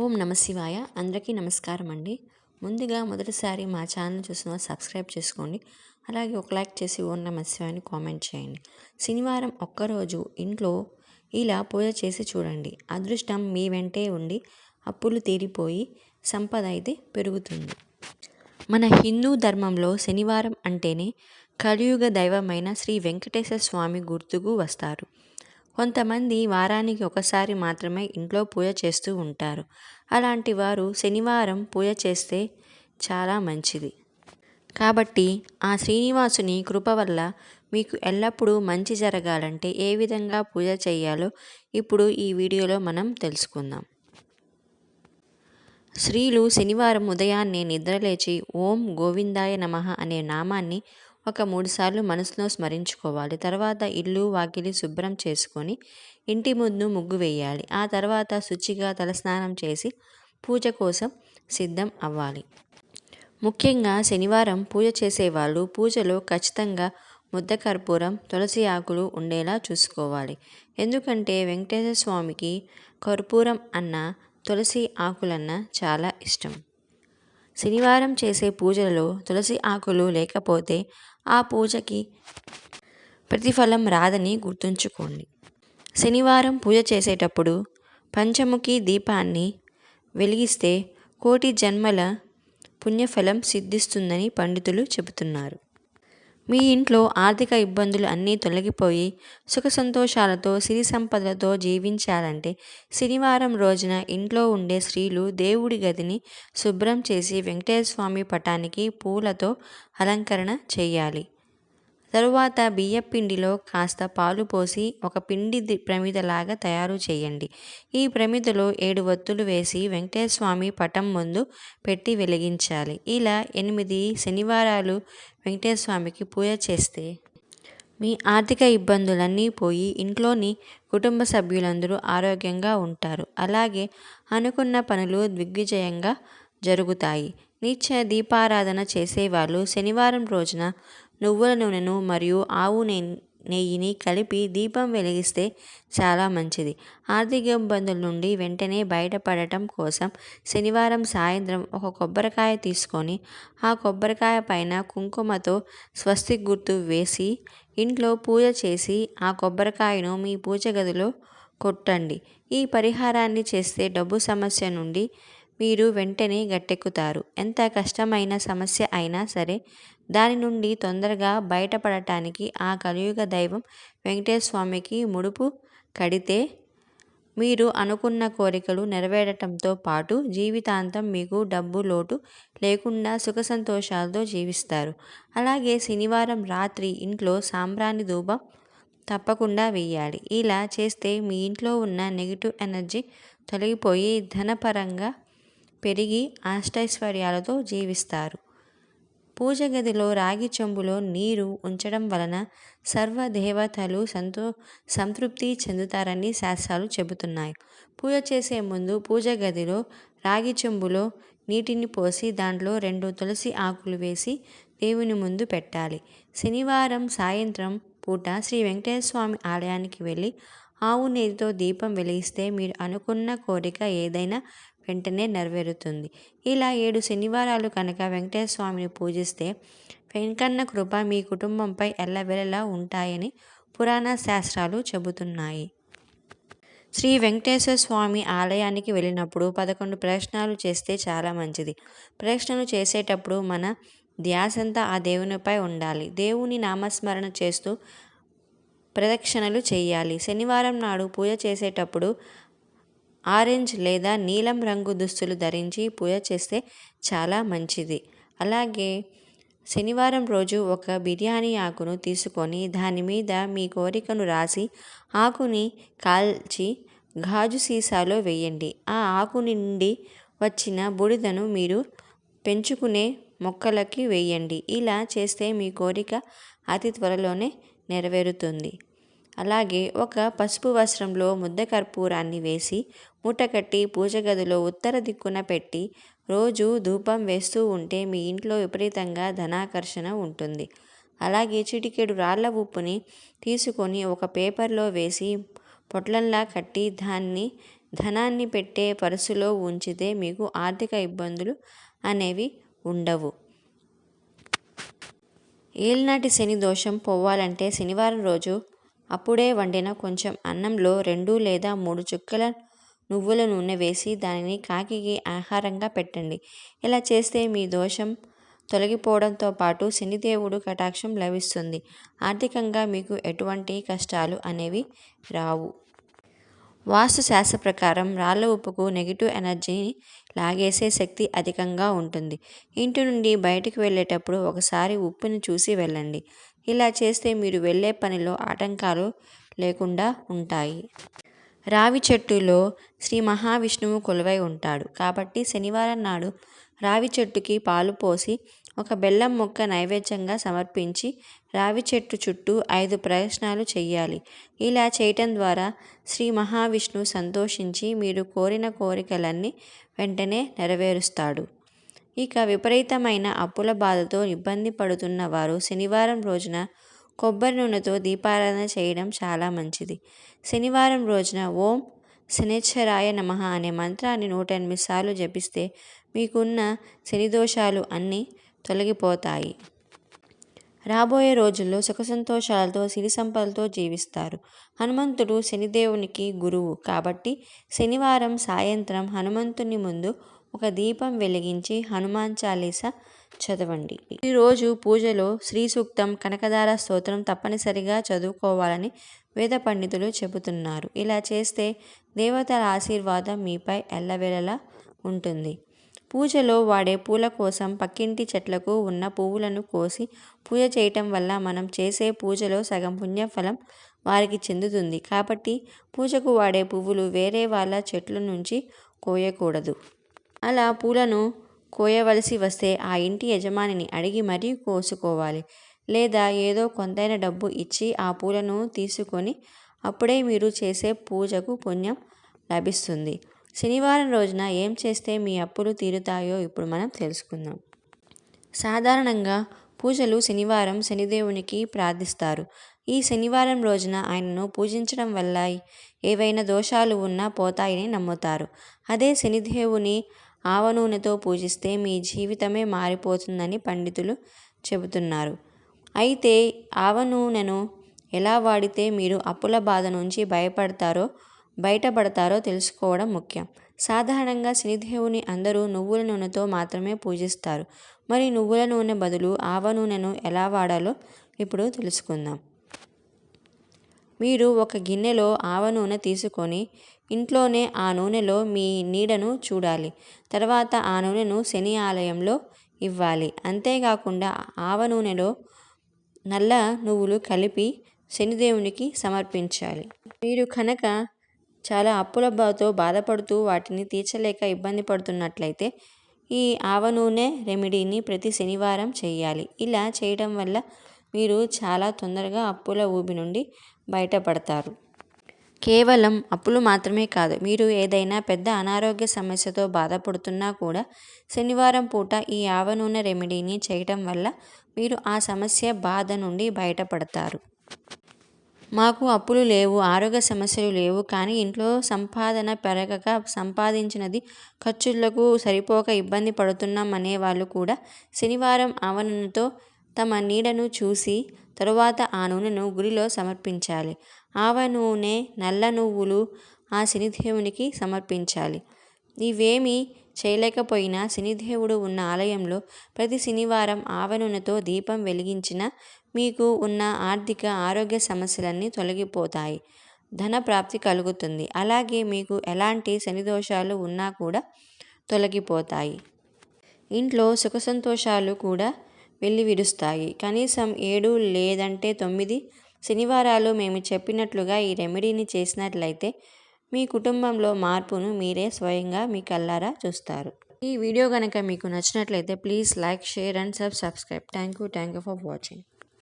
ఓం నమ శివాయ. అందరికీ నమస్కారం అండి. ముందుగా మొదటిసారి మా ఛానల్ చూసిన సబ్స్క్రైబ్ చేసుకోండి. అలాగే ఒక లైక్ చేసి ఓం నమ శివాయని కామెంట్ చేయండి. శనివారం ఒక్కరోజు ఇంట్లో ఇలా పూజ చేసి చూడండి. అదృష్టం మీ వెంటే ఉండి అప్పులు తీరిపోయి సంపద అయితే పెరుగుతుంది. మన హిందూ ధర్మంలో శనివారం అంటేనే కలియుగ దైవమైన శ్రీ వెంకటేశ్వర స్వామి గుర్తుకు వస్తారు. కొంతమంది వారానికి ఒకసారి మాత్రమే ఇంట్లో పూజ చేస్తూ ఉంటారు. అలాంటి వారు శనివారం పూజ చేస్తే చాలా మంచిది. కాబట్టి ఆ శ్రీనివాసుని కృప వల్ల మీకు ఎల్లప్పుడూ మంచి జరగాలంటే ఏ విధంగా పూజ చేయాలో ఇప్పుడు ఈ వీడియోలో మనం తెలుసుకుందాం. స్త్రీలు శనివారం ఉదయాన్నే నిద్రలేచి ఓం గోవిందాయ నమః అనే నామాన్ని ఒక మూడుసార్లు మనసులో స్మరించుకోవాలి. తర్వాత ఇల్లు వాకిలి శుభ్రం చేసుకొని ఇంటి ముందు ముగ్గు వేయాలి. ఆ తర్వాత శుచిగా తలస్నానం చేసి పూజ కోసం సిద్ధం అవ్వాలి. ముఖ్యంగా శనివారం పూజ చేసేవాళ్ళు పూజలో ఖచ్చితంగా ముద్ద కర్పూరం తులసి ఆకులు ఉండేలా చూసుకోవాలి. ఎందుకంటే వెంకటేశ్వర స్వామికి కర్పూరం అన్న తులసి ఆకులన్న చాలా ఇష్టం. శనివారం చేసే పూజలలో తులసి ఆకులు లేకపోతే ఆ పూజకి ప్రతిఫలం రాదని గుర్తుంచుకోండి. శనివారం పూజ చేసేటప్పుడు పంచముఖి దీపాన్ని వెలిగిస్తే కోటి జన్మల పుణ్యఫలం సిద్ధిస్తుందని పండితులు చెబుతున్నారు. మీ ఇంట్లో ఆర్థిక ఇబ్బందులు అన్నీ తొలగిపోయి సుఖ సంతోషాలతో సిరి సంపదలతో జీవించాలంటే శనివారం రోజున ఇంట్లో ఉండే స్త్రీలు దేవుడి గదిని శుభ్రం చేసి వెంకటేశ్వర స్వామి పటానికి పూలతో అలంకరణ చేయాలి. తరువాత బియ్యపిండిలో కాస్త పాలు పోసి ఒక పిండి ప్రమిదలాగా తయారు చేయండి. ఈ ప్రమిదలో ఏడు ఒత్తులు వేసి వెంకటేశ్వర స్వామి పటం ముందు పెట్టి వెలిగించాలి. ఇలా ఎనిమిది శనివారాలు వెంకటేశ్వర స్వామికి పూజ చేస్తే మీ ఆర్థిక ఇబ్బందులన్నీ పోయి ఇంట్లోని కుటుంబ సభ్యులందరూ ఆరోగ్యంగా ఉంటారు. అలాగే అనుకున్న పనులు దిగ్విజయంగా జరుగుతాయి. నిత్య దీపారాధన చేసేవాళ్ళు శనివారం రోజున నువ్వుల నూనెను మరియు ఆవు నెయ్యిని కలిపి దీపం వెలిగిస్తే చాలా మంచిది. ఆర్థిక ఇబ్బందుల నుండి వెంటనే బయటపడటం కోసం శనివారం సాయంత్రం ఒక కొబ్బరికాయ తీసుకొని ఆ కొబ్బరికాయ పైన కుంకుమతో స్వస్తి గుర్తు వేసి ఇంట్లో పూజ చేసి ఆ కొబ్బరికాయను మీ పూజ గదిలో కొట్టండి. ఈ పరిహారాన్ని చేస్తే డబ్బు సమస్య నుండి మీరు వెంటనే గట్టెక్కుతారు. ఎంత కష్టమైన సమస్య అయినా సరే దాని నుండి తొందరగా బయటపడటానికి ఆ కలియుగ దైవం వెంకటేశ్వర స్వామికి ముడుపు కడితే మీరు అనుకున్న కోరికలు నెరవేరటంతో పాటు జీవితాంతం మీకు డబ్బు లోటు లేకుండా సుఖ సంతోషాలతో జీవిస్తారు. అలాగే శనివారం రాత్రి ఇంట్లో సాంబ్రాణి ధూపం తప్పకుండా వేయాలి ఇలా చేస్తే మీ ఇంట్లో ఉన్న నెగిటివ్ ఎనర్జీ తొలగిపోయి ధనపరంగా పెరిగి అష్టైశ్వర్యాలతో జీవిస్తారు. పూజ గదిలో రాగి చెంబులో నీరు ఉంచడం వలన సర్వ దేవతలు సంతో సంతృప్తి చెందుతారని శాస్త్రాలు చెబుతున్నాయి. పూజ చేసే ముందు పూజ గదిలో రాగి చెంబులో నీటిని పోసి దాంట్లో రెండు తులసి ఆకులు వేసి దేవుని ముందు పెట్టాలి. శనివారం సాయంత్రం పూట శ్రీ వెంకటేశ్వర స్వామి ఆలయానికి వెళ్ళి ఆవు నీటితో దీపం వెలిగిస్తే మీరు అనుకున్న కోరిక ఏదైనా వెంటనే నెరవేరుతుంది. ఇలా ఏడు శనివారాలు కనుక వెంకటేశ్వర స్వామిని పూజిస్తే వెంకన్న కృప మీ కుటుంబంపై ఎల్లవెల్లలా ఉంటాయని పురాణ శాస్త్రాలు చెబుతున్నాయి. శ్రీ వెంకటేశ్వర స్వామి ఆలయానికి వెళ్ళినప్పుడు పదకొండు ప్రశ్నలు చేస్తే చాలా మంచిది. ప్రశ్నలు చేసేటప్పుడు మన ధ్యాసంతా ఆ దేవునిపై ఉండాలి. దేవుని నామస్మరణ చేస్తూ ప్రదక్షిణలు చేయాలి. శనివారం నాడు పూజ చేసేటప్పుడు ఆరెంజ్ లేదా నీలం రంగు దుస్తులు ధరించి పూజ చేస్తే చాలా మంచిది. అలాగే శనివారం రోజు ఒక బిర్యానీ ఆకును తీసుకొని దాని మీద మీ కోరికను రాసి ఆకుని కాల్చి గాజు సీసాలో వేయండి. ఆ ఆకు నుండి వచ్చిన బూడిదను మీరు పెంచుకునే మొక్కలకి వేయండి. ఇలా చేస్తే మీ కోరిక అతి త్వరలోనే నెరవేరుతుంది. అలాగే ఒక పసుపు వస్త్రంలో ముద్ద కర్పూరాన్ని వేసి మూటకట్టి పూజ గదిలో ఉత్తర దిక్కున పెట్టి రోజు ధూపం వేస్తూ ఉంటే మీ ఇంట్లో విపరీతంగా ధనాకర్షణ ఉంటుంది. అలాగే చిటికెడు రాళ్ళ ఉప్పుని తీసుకొని ఒక పేపర్లో వేసి పొట్లంలా కట్టి దాన్ని ధనాన్ని పెట్టే పరుసులో ఉంచితే మీకు ఆర్థిక ఇబ్బందులు అనేవి ఉండవు. ఏలినాటి శని దోషం పోవాలంటే శనివారం రోజు అప్పుడే వండిన కొంచెం అన్నంలో రెండు లేదా మూడు చుక్కల నువ్వుల నూనె వేసి దానిని కాకికి ఆహారంగా పెట్టండి. ఇలా చేస్తే మీ దోషం తొలగిపోవడంతో పాటు శనిదేవుడు కటాక్షం లభిస్తుంది. ఆర్థికంగా మీకు ఎటువంటి కష్టాలు అనేవి రావు. వాస్తు శాస్త్ర ప్రకారం రాళ్ళ ఉప్పుకు నెగిటివ్ ఎనర్జీని లాగేసే శక్తి అధికంగా ఉంటుంది. ఇంటి నుండి బయటకు వెళ్ళేటప్పుడు ఒకసారి ఉప్పుని చూసి వెళ్ళండి. ఇలా చేస్తే మీరు వెళ్ళే పనిలో ఆటంకాలు లేకుండా ఉంటాయి. రావి చెట్టులో శ్రీ మహావిష్ణువు కొలువై ఉంటాడు. కాబట్టి శనివారం నాడు రావి చెట్టుకి పాలు పోసి ఒక బెల్లం మొక్క నైవేద్యంగా సమర్పించి రావి చెట్టు చుట్టూ ఐదు ప్రదక్షిణాలు చేయాలి ఇలా చేయటం ద్వారా శ్రీ మహావిష్ణువు సంతోషించి మీరు కోరిన కోరికలన్నీ వెంటనే నెరవేరుస్తాడు. ఇక విపరీతమైన అప్పుల బాధతో ఇబ్బంది పడుతున్న వారు శనివారం రోజున కొబ్బరి నూనెతో దీపారాధన చేయడం చాలా మంచిది. శనివారం రోజున ఓం శనిశ్చరాయ నమ అనే మంత్రాన్ని నూట ఎనిమిది సార్లు జపిస్తే మీకున్న శని దోషాలు అన్నీ తొలగిపోతాయి. రాబోయే రోజుల్లో సుఖ సంతోషాలతో సిరి సంపదలతో జీవిస్తారు. హనుమంతుడు శనిదేవునికి గురువు కాబట్టి శనివారం సాయంత్రం హనుమంతుని ముందు ఒక దీపం వెలిగించి హనుమాన్ చాలీస చదవండి. ఈరోజు పూజలో శ్రీ సూక్తం కనకదార స్తోత్రం తప్పనిసరిగా చదువుకోవాలని వేద పండితులు చెబుతున్నారు. ఇలా చేస్తే దేవతల ఆశీర్వాదం మీపై ఎల్లవేళలా ఉంటుంది. పూజలో వాడే పూల కోసం పక్కింటి చెట్లకు ఉన్న పువ్వులను కోసి పూజ చేయటం వల్ల మనం చేసే పూజలో సగం పుణ్యఫలం వారికి చెందుతుంది. కాబట్టి పూజకు వాడే పువ్వులు వేరే వాళ్ళ చెట్ల నుంచి కోయకూడదు. అలా పూలను కోయవలసి వస్తే ఆ ఇంటి యజమానిని అడిగి మరీ కోసుకోవాలి. లేదా ఏదో కొంతైన డబ్బు ఇచ్చి ఆ పూలను తీసుకొని అప్పుడే మీరు చేసే పూజకు పుణ్యం లభిస్తుంది. శనివారం రోజున ఏం చేస్తే మీ అప్పులు తీరుతాయో ఇప్పుడు మనం తెలుసుకుందాం. సాధారణంగా పూజలు శనివారం శనిదేవునికి ప్రార్థిస్తారు. ఈ శనివారం రోజున ఆయనను పూజించడం వల్ల ఏవైనా దోషాలు ఉన్నా పోతాయని నమ్ముతారు. అదే శనిదేవుని ఆవ నూనెతో పూజిస్తే మీ జీవితమే మారిపోతుందని పండితులు చెబుతున్నారు. అయితే ఆవ నూనెను ఎలా వాడితే మీరు అప్పుల బాధ నుంచి భయపడతారో బయటపడతారో తెలుసుకోవడం ముఖ్యం. సాధారణంగా శనిదేవుని అందరూ నువ్వుల నూనెతో మాత్రమే పూజిస్తారు. మరి నువ్వుల నూనె బదులు ఆవ నూనెను ఎలా వాడాలో ఇప్పుడు తెలుసుకుందాం. మీరు ఒక గిన్నెలో ఆవ నూనె తీసుకొని ఇంట్లోనే ఆ నూనెలో మీ నీడను చూడాలి. తర్వాత ఆ నూనెను శని ఆలయంలో ఇవ్వాలి. అంతేకాకుండా ఆవ నూనెలో నల్ల నువ్వులు కలిపి శనిదేవునికి సమర్పించాలి. మీరు కనుక చాలా అప్పులతో బాధపడుతూ వాటిని తీర్చలేక ఇబ్బంది పడుతున్నట్లయితే ఈ ఆవ నూనె రెమెడీని ప్రతి శనివారం చేయాలి ఇలా చేయడం వల్ల మీరు చాలా తొందరగా అప్పుల ఊబి నుండి బయటపడతారు. కేవలం అప్పులు మాత్రమే కాదు మీరు ఏదైనా పెద్ద అనారోగ్య సమస్యతో బాధపడుతున్నా కూడా శనివారం పూట ఈ ఆవ నూనె రెమెడీని చేయటం వల్ల మీరు ఆ సమస్య బాధ నుండి బయటపడతారు. మాకు అప్పులు లేవు ఆరోగ్య సమస్యలు లేవు కానీ ఇంట్లో సంపాదన పెరగక సంపాదించినది ఖర్చులకు సరిపోక ఇబ్బంది పడుతున్నాం అనేవాళ్ళు కూడా శనివారం ఆవ నూనెతో తమ నీడను చూసి తరువాత ఆ నూనెను గుడిలో సమర్పించాలి. ఆవ నూనె నల్ల నువ్వులు ఆ శనిదేవునికి సమర్పించాలి. ఇవేమీ చేయలేకపోయినా శనిదేవుడు ఉన్న ఆలయంలో ప్రతి శనివారం ఆవ నూనెతో దీపం వెలిగించిన మీకు ఉన్న ఆర్థిక ఆరోగ్య సమస్యలన్నీ తొలగిపోతాయి. ధన ప్రాప్తి కలుగుతుంది. అలాగే మీకు ఎలాంటి శని దోషాలు ఉన్నా కూడా తొలగిపోతాయి. ఇంట్లో సుఖ సంతోషాలు కూడా వెళ్ళి విరుస్తాయి కనీసం ఏడు లేదంటే తొమ్మిది శనివారాలు మేము చెప్పినట్లుగా ఈ రెమెడీని చేసినట్లయితే మీ కుటుంబంలో మార్పును మీరే స్వయంగా మీ కల్లారా చూస్తారు. ఈ వీడియో కనుక మీకు నచ్చినట్లయితే please like share and sub subscribe. Thank you thank you for watching.